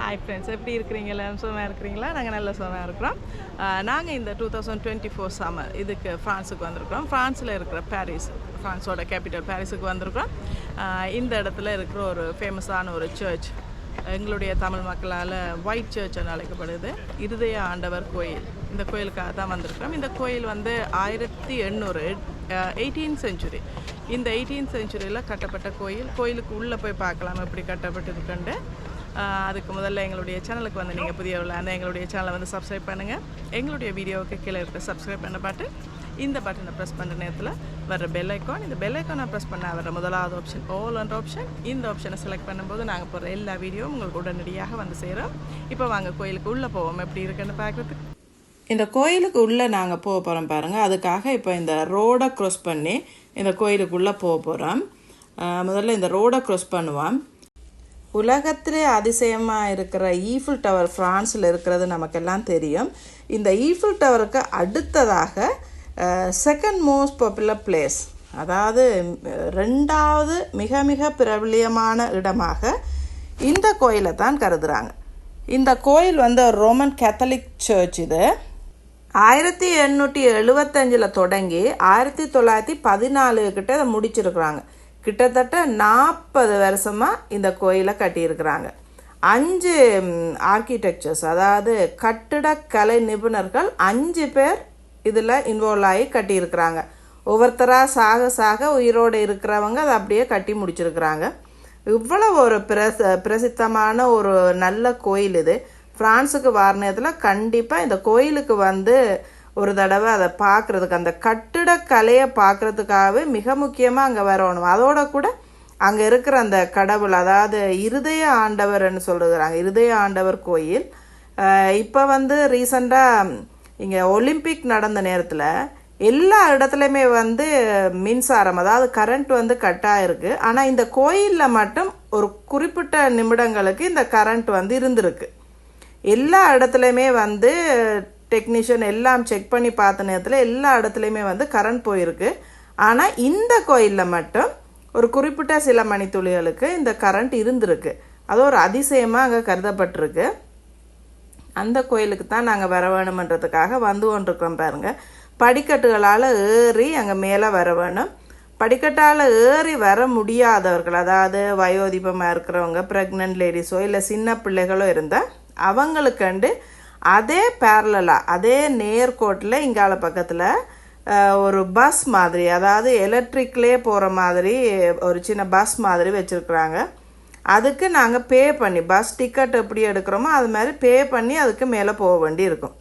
Hi friends எப்படி இருக்கிறீங்க எல்லாரும் சுகமாக இருக்கிறீங்களா? நாங்கள் நல்ல சுகமாக இருக்கிறோம். நாங்கள் இந்த two thousand twenty four summer இதுக்கு ஃப்ரான்ஸுக்கு வந்திருக்கிறோம். ஃப்ரான்ஸில் இருக்கிற பாரிஸ் ஃப்ரான்ஸோட கேபிட்டல் பாரிஸுக்கு வந்திருக்கிறோம். இந்த இடத்துல இருக்கிற ஒரு ஃபேமஸான ஒரு சர்ச் எங்களுடைய தமிழ் மக்களால் ஒயிட் சர்ச் அழைக்கப்படுது. இருதய ஆண்டவர் கோயில். இந்த கோயிலுக்காக தான் வந்திருக்கிறோம். இந்த கோயில் வந்து ஆயிரத்தி எண்ணூறு எயிட்டீன் செஞ்சுரி இந்த எயிட்டீன் செஞ்சுரியில் கட்டப்பட்ட கோயில். கோயிலுக்கு உள்ளே போய் பார்க்கலாம் எப்படி கட்டப்பட்டிருக்குண்டு ஆஹ் அதுக்கு முதல்ல எங்களுடைய சேனலுக்கு வந்து நீங்கள் புதியவர்கள் அந்த எங்களுடைய சேனலை வந்து சப்ஸ்கிரைப் பண்ணுங்கள் எங்களுடைய வீடியோவுக்கு கீழே இருக்க சப்ஸ்கிரைப் பண்ண பாட்டு இந்த பட்டனை ப்ரெஸ் பண்ணுற நேரத்தில் வர பெல் ஐக்கான் இந்த பெல் ஐக்கானை ப்ரெஸ் பண்ண வர முதலாவது ஆப்ஷன் ஓலன்ற ஆப்ஷன் இந்த ஆப்ஷனை செலக்ட் பண்ணும்போது நாங்கள் போகிற எல்லா வீடியோவும் உங்களுக்கு உடனடியாக வந்து சேரும். இப்போ வாங்க கோயிலுக்கு உள்ளே போவோம். எப்படி இருக்குன்னு பார்க்குறதுக்கு. இந்த கோயிலுக்கு உள்ளே நாங்கள் போக போகிறோம் பாருங்கள் அதுக்காக இப்போ இந்த ரோடை க்ராஸ் பண்ணி இந்த கோயிலுக்குள்ளே போக போகிறோம் முதல்ல இந்த ரோடை க்ராஸ் பண்ணுவோம். உலகத்திலே அதிசயமாக இருக்கிற ஈஃபில் டவர் ஃப்ரான்ஸில் இருக்கிறது நமக்கெல்லாம் தெரியும். இந்த ஈஃபில் டவருக்கு அடுத்ததாக செகண்ட் மோஸ்ட் பாப்புலர் பிளேஸ் அதாவது ரெண்டாவது மிக மிக பிரபலியமான இடமாக இந்த கோயிலை தான் கருதுகிறாங்க இந்த கோயில் வந்து ரோமன் கேத்தலிக் சர்ச் இது. ஆயிரத்தி எண்ணூற்றி எழுபத்தஞ்சில் தொடங்கி ஆயிரத்தி தொள்ளாயிரத்தி பதினாலு கிட்ட அதை முடிச்சிருக்கிறாங்க. கிட்டத்தட்ட நாற்பது வருஷமாக இந்த கோயிலை கட்டியிருக்கிறாங்க. அஞ்சு ஆர்கிடெக்சர்ஸ் அதாவது கட்டிடக்கலை நிபுணர்கள் அஞ்சு பேர் இதில் இன்வால்வ் ஆகி கட்டியிருக்கிறாங்க. ஒவ்வொருத்தராக சாக சாக உயிரோடு இருக்கிறவங்க அதை அப்படியே கட்டி முடிச்சிருக்கிறாங்க. இவ்வளோ ஒரு பிரச பிரசித்தமான ஒரு நல்ல கோயில் இது. பிரான்ஸுக்கு வார நேரத்தில் கண்டிப்பாக இந்த கோயிலுக்கு வந்து ஒரு தடவை அதை பார்க்குறதுக்கு அந்த கட்டிடக்கலையை பார்க்குறதுக்காகவே மிக முக்கியமாக அங்கே வரணும். அதோட கூட அங்கே இருக்கிற அந்த கடவுள் அதாவது இருதய ஆண்டவர்னு சொல்லுகிறாங்க இருதய ஆண்டவர் கோயில். இப்போ வந்து ரீசண்டாக இங்கே ஒலிம்பிக் நடந்த நேரத்தில் எல்லா இடத்துலையுமே வந்து மின்சாரம் அதாவது கரண்ட் வந்து கட் இருக்குது ஆனால் இந்த கோயிலில் மட்டும் ஒரு குறிப்பிட்ட நிமிடங்களுக்கு இந்த கரண்ட் வந்து இருந்திருக்கு. எல்லா இடத்துலையுமே வந்து டெக்னீஷியன் எல்லாம் செக் பண்ணி பார்த்த நேரத்தில் எல்லா இடத்துலையுமே வந்து கரண்ட் போயிருக்கு. ஆனால் இந்த கோயிலில் மட்டும் ஒரு குறிப்பிட்ட சில மணித்துளிகளுக்கு இந்த கரண்ட் இருந்திருக்கு. அது ஒரு அதிசயமாக அங்கே கருதப்பட்டிருக்கு. அந்த கோயிலுக்கு தான் நாங்கள் வர வேணுமன்றதுக்காக வந்து கொண்டிருக்கிறோம் பாருங்கள் படிக்கட்டுகளால் ஏறி அங்கே மேலே வர வேணும். படிக்கட்டால் ஏறி வர முடியாதவர்கள் அதாவது வயோதிபமாக இருக்கிறவங்க ப்ரெக்னென்ட் லேடிஸோ இல்லை சின்ன பிள்ளைகளோ இருந்தால் அவங்களுக்கண்டு அதே பேரலாக அதே நேர்கோட்டில் இங்கால பக்கத்தில் ஒரு பஸ் மாதிரி அதாவது எலக்ட்ரிக்லே போகிற மாதிரி ஒரு சின்ன பஸ் மாதிரி வச்சுருக்குறாங்க. அதுக்கு நாங்கள் பே பண்ணி பஸ் டிக்கெட் எப்படி எடுக்கிறோமோ அது மாதிரி பே பண்ணி அதுக்கு மேலே போக வேண்டி இருக்கும்.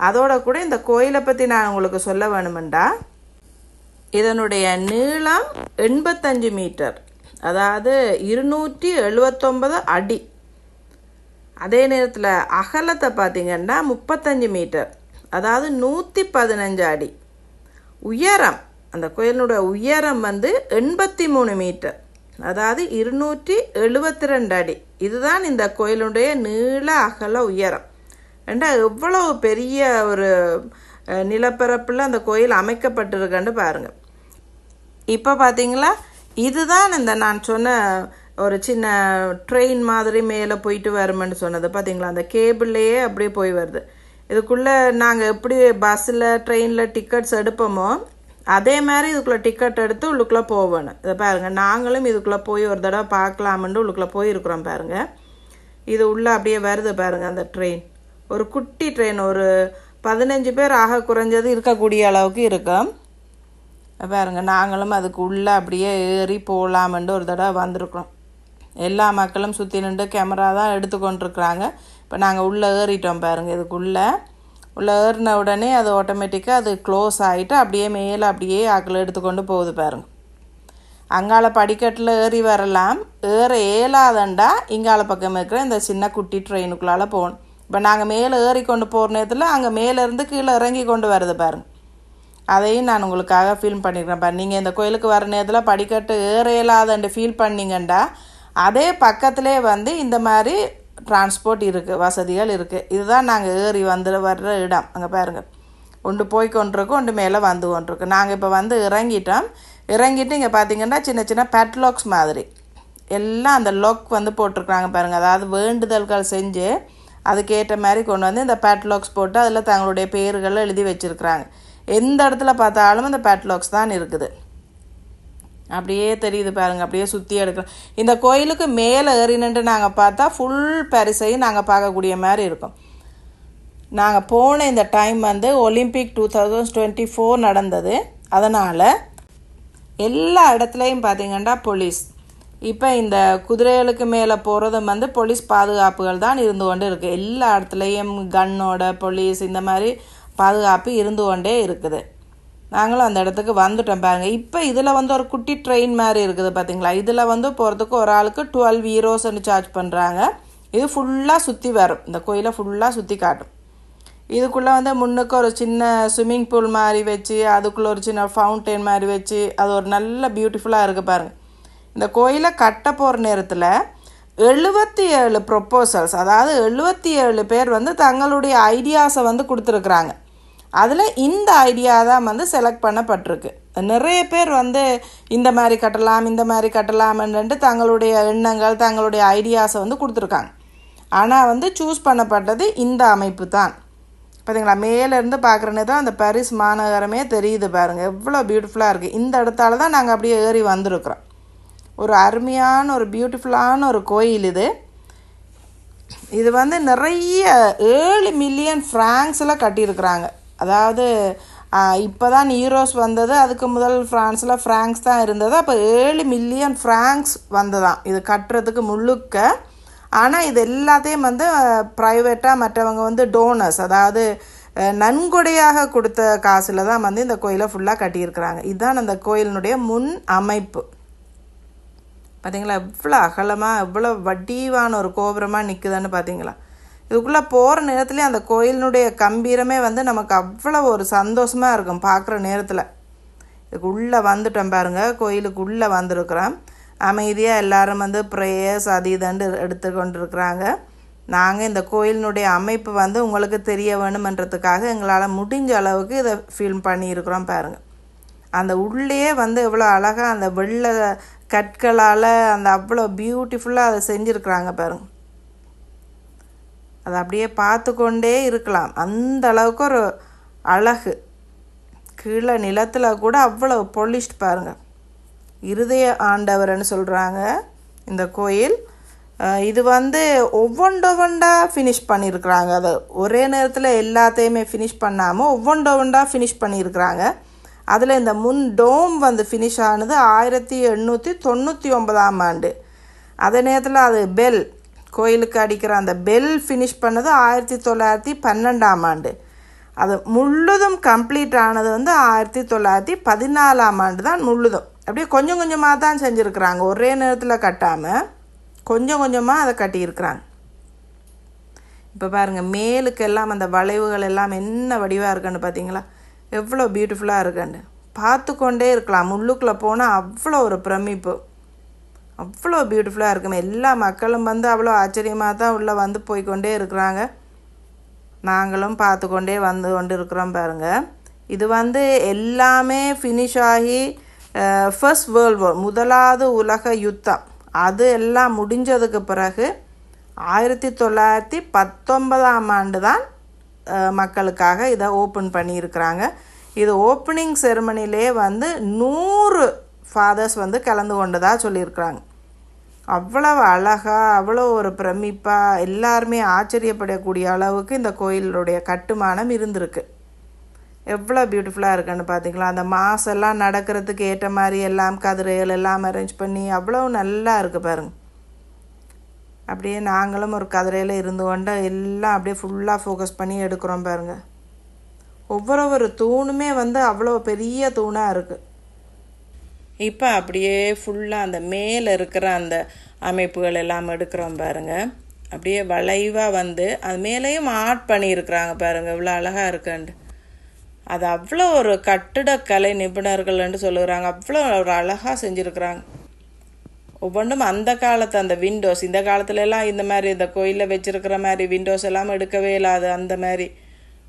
அதோட கூட இந்த கோயிலை பற்றி நான் உங்களுக்கு சொல்ல வேணுமெண்டா இதனுடைய நீளம் எண்பத்தஞ்சு மீட்டர் அதாவது இருநூற்றி எழுபத்தொம்பது அடி. அதே நேரத்தில் அகலத்தை பார்த்தீங்கன்னா முப்பத்தஞ்சு மீட்டர். அதாவது நூற்றி பதினஞ்சு அடி. உயரம் அந்த கோயிலினுடைய உயரம் வந்து எண்பத்தி மூணு மீட்டர். அதாவது இருநூற்றி எழுபத்தி ரெண்டு அடி. இதுதான் இந்த கோயிலுடைய நீள அகல உயரம். ஏண்டா எவ்வளோ பெரிய ஒரு நிலப்பரப்பில் அந்த கோயில் அமைக்கப்பட்டிருக்குன்னு பாருங்கள் இப்போ பார்த்தீங்களா இதுதான் இந்த நான் சொன்ன ஒரு சின்ன ட்ரெயின் மாதிரி மேலே போயிட்டு வருமென்னு சொன்னது. பார்த்தீங்களா அந்த கேபிள்லேயே அப்படியே போய் வருது. இதுக்குள்ளே நாங்கள் எப்படி பஸ்ஸில் ட்ரெயினில் டிக்கெட்ஸ் எடுப்போமோ அதே மாதிரி இதுக்குள்ளே டிக்கெட் எடுத்து உள்ளுக்குள்ளே போகணும். இதை பாருங்கள் நாங்களும் இதுக்குள்ளே போய் ஒரு தடவை பார்க்கலாமென்று உள்ளுக்குள்ளே போயிருக்கிறோம் பாருங்கள் இது உள்ளே அப்படியே வருது பாருங்கள் அந்த ட்ரெயின் ஒரு குட்டி ட்ரெயின் ஒரு பதினஞ்சு பேர் ஆக குறைஞ்சது இருக்கக்கூடிய அளவுக்கு இருக்கும் பாருங்கள் நாங்களும் அதுக்கு உள்ளே அப்படியே ஏறி போகலாமென்று ஒரு தடவை வந்திருக்கிறோம். எல்லா மக்களும் சுற்றி நின்று கேமரா தான் எடுத்துக்கொண்டிருக்கிறாங்க. இப்போ நாங்கள் உள்ளே ஏறிட்டோம் பாருங்கள் இதுக்குள்ளே. உள்ளே ஏறின உடனே அது ஆட்டோமேட்டிக்காக அது க்ளோஸ் ஆகிட்டு அப்படியே மேலே அப்படியே ஆக்கள் எடுத்துக்கொண்டு போகுது பாருங்க. அங்கால படிக்கட்டில் ஏறி வரலாம். ஏற ஏலாதண்டா இங்கால பக்கம் இருக்கிற இந்த சின்ன குட்டி ட்ரெயினுக்குள்ளால் போகணும். இப்போ நாங்கள் மேலே ஏறி கொண்டு போகிற நேரத்தில் அங்கே மேலேருந்து கீழே இறங்கி கொண்டு வருது பாருங்க. அதையும் நான் உங்களுக்காக ஃபீல் பண்ணிக்கிறேன் பாரு நீங்கள் இந்த கோயிலுக்கு வர நேரத்தில் படிக்கட்டு ஏற இயலாதண்டு ஃபீல் பண்ணிங்கண்டா அதே பக்கத்திலே வந்து இந்த மாதிரி டிரான்ஸ்போர்ட் இருக்குது வசதிகள் இருக்குது இதுதான் நாங்கள் ஏறி வந்து வர்ற இடம். அங்கே பாருங்கள் ஒன்று போய் கொண்டிருக்கோம் ஒன்று மேலே வந்து கொண்டிருக்கு நாங்கள் இப்போ வந்து இறங்கிட்டோம். இறங்கிட்டு இங்கே பார்த்தீங்கன்னா சின்ன சின்ன பேட்லாக்ஸ் மாதிரி. எல்லாம் அந்த லொக் வந்து போட்டிருக்குறாங்க பாருங்கள் அதாவது வேண்டுதல்கள் செஞ்சு அதுக்கேற்ற மாதிரி கொண்டு வந்து இந்த பேட்லாக்ஸ் போட்டு அதில் தங்களுடைய பேர்களை எழுதி வச்சுருக்குறாங்க. எந்த இடத்துல பார்த்தாலும் இந்த பேட்லாக்ஸ் தான் இருக்குது. அப்படியே தெரியுது பாருங்க அப்படியே சுற்றி எடுக்கலாம் இந்த கோயிலுக்கு மேலே ஏறினுட்டு நாங்கள் பார்த்தா ஃபுல் பரிசையும் நாங்கள் பார்க்கக்கூடிய மாதிரி இருக்கும். நாங்கள் போன இந்த டைம் வந்து Olympic two thousand twenty four நடந்தது. அதனால் எல்லா இடத்துலையும் பார்த்தீங்கன்னா போலீஸ் இப்போ இந்த குதிரைகளுக்கு மேலே போகிறதும் வந்து போலீஸ் பாதுகாப்புகள் தான் இருந்து கொண்டு இருக்குது எல்லா இடத்துலையும் கன்னோட போலீஸ் இந்த மாதிரி பாதுகாப்பு இருந்து கொண்டே இருக்குது. நாங்களும் அந்த இடத்துக்கு வந்துட்டோம் பாருங்க. இப்போ இதில் வந்து ஒரு குட்டி ட்ரெயின் மாதிரி இருக்குது பார்த்தீங்களா இதில் வந்து போகிறதுக்கு ஒரு ஆளுக்கு டுவெல் ஹீரோஸ்ன்னு சார்ஜ் பண்ணுறாங்க இது ஃபுல்லாக சுற்றி வரும். இந்த கோயிலை ஃபுல்லாக சுற்றி காட்டும். இதுக்குள்ளே வந்து முன்னுக்கு ஒரு சின்ன ஸ்விம்மிங் பூல் மாதிரி வச்சு அதுக்குள்ளே ஒரு சின்ன ஃபவுண்டைன் மாதிரி வச்சு அது ஒரு நல்ல பியூட்டிஃபுல்லாக இருக்குது பாருங்கள் இந்த கோயிலை கட்ட போகிற நேரத்தில் எழுபத்தி ஏழு ப்ரொப்போசல்ஸ் அதாவது எழுபத்தி ஏழு பேர் வந்து தங்களுடைய ஐடியாஸை வந்து கொடுத்துருக்குறாங்க. அதில் இந்த ஐடியா தான் வந்து செலக்ட் பண்ணப்பட்டிருக்கு. நிறைய பேர் வந்து இந்த மாதிரி கட்டலாம் இந்த மாதிரி கட்டலாம்ன்ட்டு தங்களுடைய எண்ணங்கள் தங்களுடைய ஐடியாஸை வந்து கொடுத்துருக்காங்க. ஆனால் வந்து சூஸ் பண்ணப்பட்டது இந்த அமைப்பு தான். பார்த்தீங்களா மேலேருந்து பார்க்குறனே தான் அந்த பாரிஸ் மாநகரமே தெரியுது பாருங்கள் எவ்வளோ பியூட்டிஃபுல்லாக இருக்குது இந்த இடத்தால தான் நாங்கள் அப்படியே ஏறி வந்திருக்கிறோம். ஒரு அருமையான ஒரு பியூட்டிஃபுல்லான ஒரு கோயில் இது. இது வந்து நிறைய ஏழு மில்லியன் ஃப்ராங்ஸில் கட்டியிருக்கிறாங்க. அதாவது இப்போ தான் ஈரோஸ் வந்தது அதுக்கு முதல் ஃப்ரான்ஸில் ஃப்ராங்க்ஸ் தான் இருந்தது. அப்போ ஏழு மில்லியன் ஃப்ராங்க்ஸ் வந்ததான் இது கட்டுறதுக்கு முழுக்க. ஆனால் இது எல்லாத்தையும் வந்து ப்ரைவேட்டாக மற்றவங்க வந்து டோனர்ஸ் அதாவது நன்கொடையாக கொடுத்த காசில் தான் வந்து இந்த கோயிலை ஃபுல்லாக கட்டியிருக்கிறாங்க. இதுதான் அந்த கோயிலினுடைய முன் அமைப்பு. பார்த்தீங்களா எவ்வளோ அகலமாக எவ்வளோ வடிவான ஒரு கோபுரமாக நிற்குதுன்னு பார்த்தீங்களா இதுக்குள்ளே போகிற நேரத்துலேயே அந்த கோயிலினுடைய கம்பீரமே வந்து நமக்கு அவ்வளோ ஒரு சந்தோஷமாக இருக்கும் பார்க்குற நேரத்தில். இதுக்கு உள்ளே வந்துட்டோம் பாருங்கள் கோயிலுக்கு உள்ளே வந்திருக்கிறோம் அமைதியாக எல்லாரும் வந்து ப்ரேயர்ஸ் அது இதுன்னு எடுத்து கொண்டிருக்கிறாங்க. நாங்கள் இந்த கோயிலினுடைய அமைப்பு வந்து உங்களுக்கு தெரிய வேணுமன்றதுக்காக எங்களால் முடிஞ்ச அளவுக்கு இதை ஃபில்ம் பண்ணியிருக்கிறோம் பாருங்கள் அந்த உள்ளே வந்து எவ்வளோ அழகாக அந்த வெள்ளை கற்களால் அந்த அவ்வளோ பியூட்டிஃபுல்லாக அதை செஞ்சுருக்குறாங்க பாருங்கள் அதை அப்படியே பார்த்து கொண்டே இருக்கலாம். அந்த அளவுக்கு ஒரு அழகு. கீழே நிலத்தில் கூட அவ்வளோ பொலிஷ்ட் பாருங்கள் இருதய ஆண்டவர்னு சொல்கிறாங்க இந்த கோயில். இது வந்து ஒவ்வொண்டொவ்வொண்டா ஃபினிஷ் பண்ணியிருக்கிறாங்க. அதை ஒரே நேரத்தில் எல்லாத்தையுமே ஃபினிஷ் பண்ணாமல் ஒவ்வொண்டொவ்வொண்டா ஃபினிஷ் பண்ணியிருக்கிறாங்க. அதில் இந்த முன் டோம் வந்து ஃபினிஷ் ஆனது ஆயிரத்தி எண்ணூற்றி தொண்ணூற்றி ஒன்பதாம் ஆண்டு. அதே நேரத்தில் அது பெல் கோயிலுக்கு அடிக்கிற அந்த பெல் ஃபினிஷ் பண்ணது ஆயிரத்தி தொள்ளாயிரத்தி பன்னெண்டாம் ஆண்டு. அது முழுதும் கம்ப்ளீட் ஆனது வந்து ஆயிரத்தி தொள்ளாயிரத்தி பதினாலாம் ஆண்டு தான் முழுதும். அப்படியே கொஞ்சம் கொஞ்சமாக தான் செஞ்சுருக்குறாங்க. ஒரே நேரத்தில் கட்டாமல் கொஞ்சம் கொஞ்சமாக அதை கட்டியிருக்கிறாங்க. இப்போ பாருங்கள் மேலுக்கு எல்லாம் அந்த வளைவுகள் எல்லாம் என்ன வடிவாக இருக்குன்னு பார்த்தீங்களா எவ்வளோ பியூட்டிஃபுல்லாக இருக்குன்னு. பார்த்து கொண்டே இருக்கலாம். முள்ளுக்குள்ளே போனால் அவ்வளோ ஒரு பிரமிப்பு. அவ்வளோ பியூட்டிஃபுல்லாக இருக்குமே. எல்லா மக்களும் வந்து அவ்வளோ ஆச்சரியமாக தான் உள்ளே வந்து போய்க்கொண்டே இருக்கிறாங்க. நாங்களும் பார்த்து கொண்டே வந்து கொண்டு இருக்கிறோம் பாருங்கள் இது வந்து எல்லாமே ஃபினிஷ் ஆகி ஃபர்ஸ்ட் வேர்ல்டு வார் முதலாவது உலக யுத்தம். அது எல்லாம் முடிஞ்சதுக்கு பிறகு ஆயிரத்தி தொள்ளாயிரத்தி பத்தொன்பதாம் ஆண்டு தான் மக்களுக்காக இதை ஓப்பன் பண்ணியிருக்கிறாங்க. இது ஓப்பனிங் செரமனிலே வந்து நூறு ஃபாதர்ஸ் வந்து கலந்து கொண்டதாக சொல்லியிருக்கிறாங்க. அவ்வளவு அழகாக அவ்வளோ ஒரு பிரமிப்பாக எல்லாருமே ஆச்சரியப்படக்கூடிய அளவுக்கு இந்த கோயிலுடைய கட்டுமானம் இருந்திருக்கு. எவ்வளோ பியூட்டிஃபுல்லாக இருக்குன்னு பார்த்தீங்களா அந்த மாசெல்லாம் எல்லாம் நடக்கிறதுக்கு ஏற்ற மாதிரி எல்லாம் கதிரைகள் எல்லாம் அரேஞ்ச் பண்ணி அவ்வளோ நல்லா இருக்குது பாருங்க. அப்படியே நாங்களும் ஒரு கதிரையில் இருந்து கொண்டு எல்லாம் அப்படியே ஃபுல்லாக ஃபோக்கஸ் பண்ணி எடுக்கிறோம் பாருங்கள் ஒவ்வொரு ஒரு தூணுமே வந்து அவ்வளோ பெரிய தூணாக இருக்குது இப்போ அப்படியே ஃபுல்லாக அந்த மேலே இருக்கிற அந்த அமைப்புகள் எல்லாம் எடுக்கிறோம் பாருங்கள் அப்படியே வளைவாக வந்து அது மேலேயும் ஆர்ட் பண்ணியிருக்கிறாங்க பாருங்க. இவ்வளோ அழகாக இருக்குன்ட்டு. அது அவ்வளோ ஒரு கட்டிடக்கலை நிபுணர்கள்னு சொல்லுறாங்க. அவ்வளோ ஒரு அழகாக செஞ்சுருக்குறாங்க. ஒவ்வொன்றும் அந்த காலத்து அந்த விண்டோஸ் இந்த காலத்துலலாம் இந்த மாதிரி இந்த கோயிலில் வச்சுருக்கிற மாதிரி விண்டோஸ் எல்லாம் எடுக்கவே இல்லாது அந்த மாதிரி.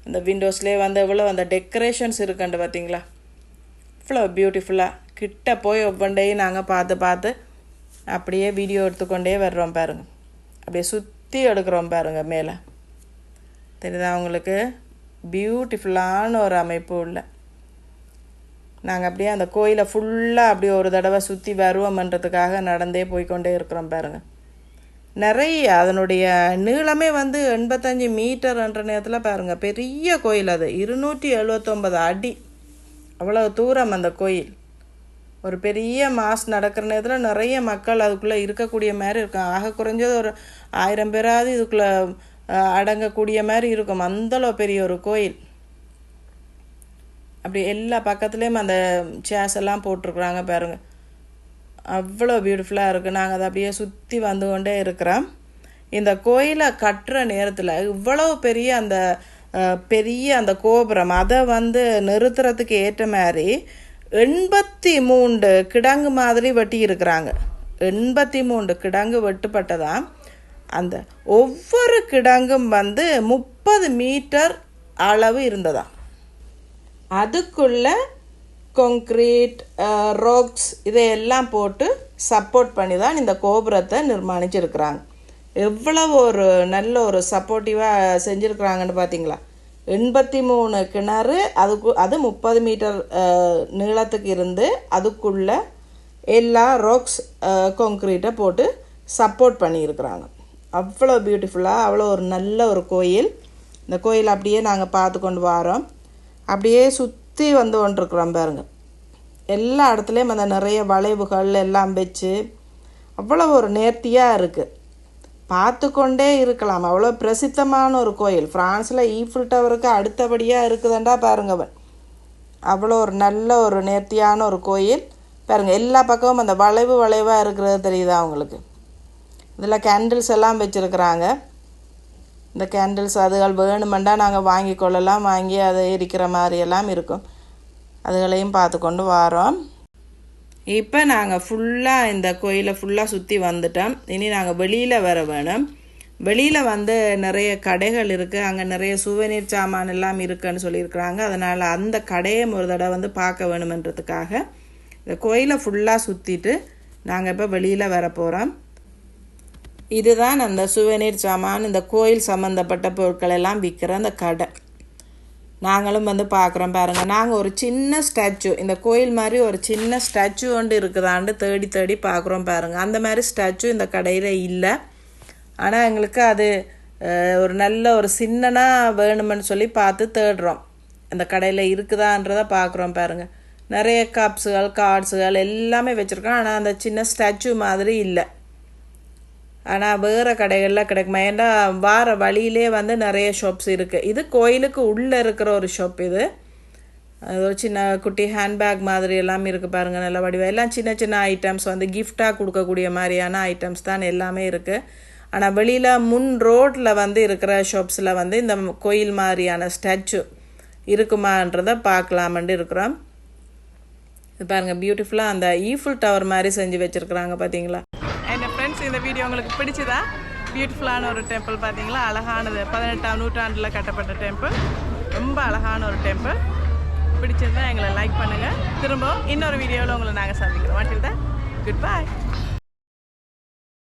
அந்த விண்டோஸ்லேயே வந்து எவ்வளோ அந்த டெக்கரேஷன்ஸ் இருக்குண்டு பார்த்தீங்களா இவ்வளோ பியூட்டிஃபுல்லாக கிட்ட போய் ஒவ்வொன்றையும் நாங்கள் பார்த்து பார்த்து அப்படியே வீடியோ எடுத்துக்கொண்டே வர்றோம் பாருங்கள் அப்படியே சுற்றி எடுக்கிறோம் பாருங்கள் மேலே. தெரியுதா உங்களுக்கு? பியூட்டிஃபுல்லான ஒரு அமைப்பு இல்லை நாங்கள் அப்படியே அந்த கோயிலை ஃபுல்லாக அப்படியே ஒரு தடவை சுற்றி வருவோம்ன்றதுக்காக நடந்தே போய்க்கொண்டே இருக்கிறோம் பாருங்கள் நிறைய அதனுடைய நீளமே வந்து எண்பத்தஞ்சு மீட்டர்ன்ற நேரத்தில் பாருங்கள் பெரிய கோயில் அது. இருநூற்றி எழுபத்தொம்பது அடி. அவ்வளோ தூரம் அந்த கோயில். ஒரு பெரிய மாஸ் நடக்கிற நேரத்தில் நிறைய மக்கள் அதுக்குள்ளே இருக்கக்கூடிய மாதிரி இருக்கும். ஆக குறைஞ்சது ஒரு ஆயிரம் பேராவது இதுக்குள்ளே அடங்கக்கூடிய மாதிரி இருக்கும். அந்தளவு பெரிய ஒரு கோயில். அப்படி எல்லா பக்கத்துலேயும் அந்த சேர்ஸ் எல்லாம் போட்டிருக்குறாங்க பாருங்கள் அவ்வளோ பியூட்டிஃபுல்லாக இருக்குது நாங்கள் அதை அப்படியே சுற்றி வந்து கொண்டே இருக்கிறோம். இந்த கோயிலை கட்டுற நேரத்தில் இவ்வளோ பெரிய அந்த பெரிய அந்த கோபுரம். அதை வந்து நிறுத்துறதுக்கு ஏற்ற மாதிரி எண்பத்தி மூன்று கிடங்கு மாதிரி வெட்டி இருக்கிறாங்க எண்பத்தி மூன்று கிடங்கு வெட்டுப்பட்டதா? அந்த ஒவ்வொரு கிடங்கும் வந்து முப்பது மீட்டர் அளவு இருந்ததா? அதுக்குள்ள கொங்க்ரீட் ரோக்ஸ் இதையெல்லாம் போட்டு சப்போர்ட் பண்ணி தான் இந்த கோபுரத்தை நிர்மாணிச்சிருக்கிறாங்க. எவ்வளவு ஒரு நல்ல ஒரு சப்போர்ட்டிவாக செஞ்சுருக்குறாங்கன்னு பார்த்தீங்களா எண்பத்தி மூணு கிணறு அதுக்கு அது முப்பது மீட்டர் நீளத்துக்கு இருந்து அதுக்குள்ளே எல்லா ராக்ஸ் கான்க்ரீட்டை போட்டு சப்போர்ட் பண்ணியிருக்கிறாங்க. அவ்வளோ பியூட்டிஃபுல்லாக அவ்வளோ ஒரு நல்ல ஒரு கோயில். இந்த கோயில் அப்படியே நாங்கள் பார்த்து கொண்டு வரோம். அப்படியே சுற்றி வந்து கொண்டிருக்கிறோம் பாருங்க. எல்லா இடத்துலையும் அந்த நிறைய வளைவுகள் எல்லாம் வச்சு அவ்வளோ ஒரு நேர்த்தியாக இருக்குது பார்த்து கொண்டே இருக்கலாம். அவ்வளோ பிரசித்தமான ஒரு கோயில். ஃப்ரான்ஸில் ஈஃபில் டவருக்கு அடுத்தபடியாக இருக்குதுண்டா பாருங்க அவன். அவ்வளோ ஒரு நல்ல ஒரு நேர்த்தியான ஒரு கோயில். பாருங்கள் எல்லா பக்கமும் அந்த வளைவு வளைவாக இருக்கிறது தெரியுதா அவங்களுக்கு இதில் கேண்டில்ஸ் எல்லாம் வச்சுருக்குறாங்க. இந்த கேண்டில்ஸ் அதுகள் வேணுமெண்டா நாங்கள் வாங்கி கொள்ளலாம். வாங்கி அதை எரிக்கிற மாதிரியெல்லாம் இருக்கும். அதுகளையும் பார்த்து கொண்டு வரோம். இப்போ நாங்கள் ஃபுல்லாக இந்த கோயிலை ஃபுல்லாக சுற்றி வந்துட்டோம். இனி நாங்கள் வெளியில் வர வேணும். வெளியில் வந்து நிறைய கடைகள் இருக்குது அங்கே நிறைய சுவநீர் சாமான் எல்லாம் இருக்குன்னு சொல்லியிருக்கிறாங்க. அதனால் அந்த கடையை ஒரு தடவை வந்து பார்க்க வேணுமென்றதுக்காக இந்த கோயிலை ஃபுல்லாக சுற்றிட்டு நாங்கள் இப்போ வெளியில் வர போகிறோம் இதுதான் அந்த சுவநீர் சாமான் இந்த கோயில் சம்மந்தப்பட்ட பொருட்கள் எல்லாம் விற்கிற அந்த கடை. நாங்களும் வந்து பார்க்குறோம் பாருங்கள் நாங்கள் ஒரு சின்ன ஸ்டாச்சு இந்த கோயில் மாதிரி ஒரு சின்ன ஸ்டாச்சு ஒன்று இருக்குதாண்டு தேடி தேடி பார்க்குறோம் பாருங்கள் அந்த மாதிரி ஸ்டாச்சு இந்த கடையில் இல்லை. ஆனால் எங்களுக்கு அது ஒரு நல்ல ஒரு சின்னனாக வேணுமென்னு சொல்லி பார்த்து தேடுறோம். அந்த கடையில் இருக்குதான்றதை பார்க்குறோம் பாருங்கள் நிறைய கப்ஸுகள் கார்ட்ஸுகள் எல்லாமே வச்சுருக்கோம். ஆனால் அந்த சின்ன ஸ்டாச்சு மாதிரி இல்லை. ஆனால் வேறு கடைகளில் கிடைக்குமா? ஏன்னா வார வழியிலே வந்து நிறைய ஷாப்ஸ் இருக்குது இது கோயிலுக்கு உள்ளே இருக்கிற ஒரு ஷாப் இது. அது ஒரு சின்ன குட்டி ஹேண்ட்பேக் மாதிரி எல்லாமே இருக்குது பாருங்கள் நல்ல வடிவம் எல்லாம் சின்ன சின்ன ஐட்டம்ஸ் வந்து கிஃப்டாக கொடுக்கக்கூடிய மாதிரியான ஐட்டம்ஸ் தான் எல்லாமே இருக்குது ஆனால் வெளியில் முன் ரோட்டில் வந்து இருக்கிற ஷாப்ஸில் வந்து இந்த கோயில் மாதிரியான ஸ்டாச்சு இருக்குமான்றதை பார்க்கலாமன்ட்டு இருக்கிறோம். இது பாருங்கள் பியூட்டிஃபுல்லாக அந்த ஈஃபில் டவர் மாதிரி செஞ்சு வச்சுருக்குறாங்க பார்த்தீங்களா ஃப்ரெண்ட்ஸ் இந்த வீடியோ உங்களுக்கு பிடிச்சதா? பியூட்டிஃபுல்லான ஒரு டெம்பிள் பார்த்தீங்களா? அழகானது. பதினெட்டாம் நூற்றாண்டில் கட்டப்பட்ட டெம்பிள் ரொம்ப அழகான ஒரு டெம்பிள் பிடிச்சிருந்தா எங்களை லைக் பண்ணுங்கள் திரும்பவும் இன்னொரு வீடியோவில் உங்களை நாங்கள் சந்திக்கிறோம். வாட்டில் தான் குட் பாய்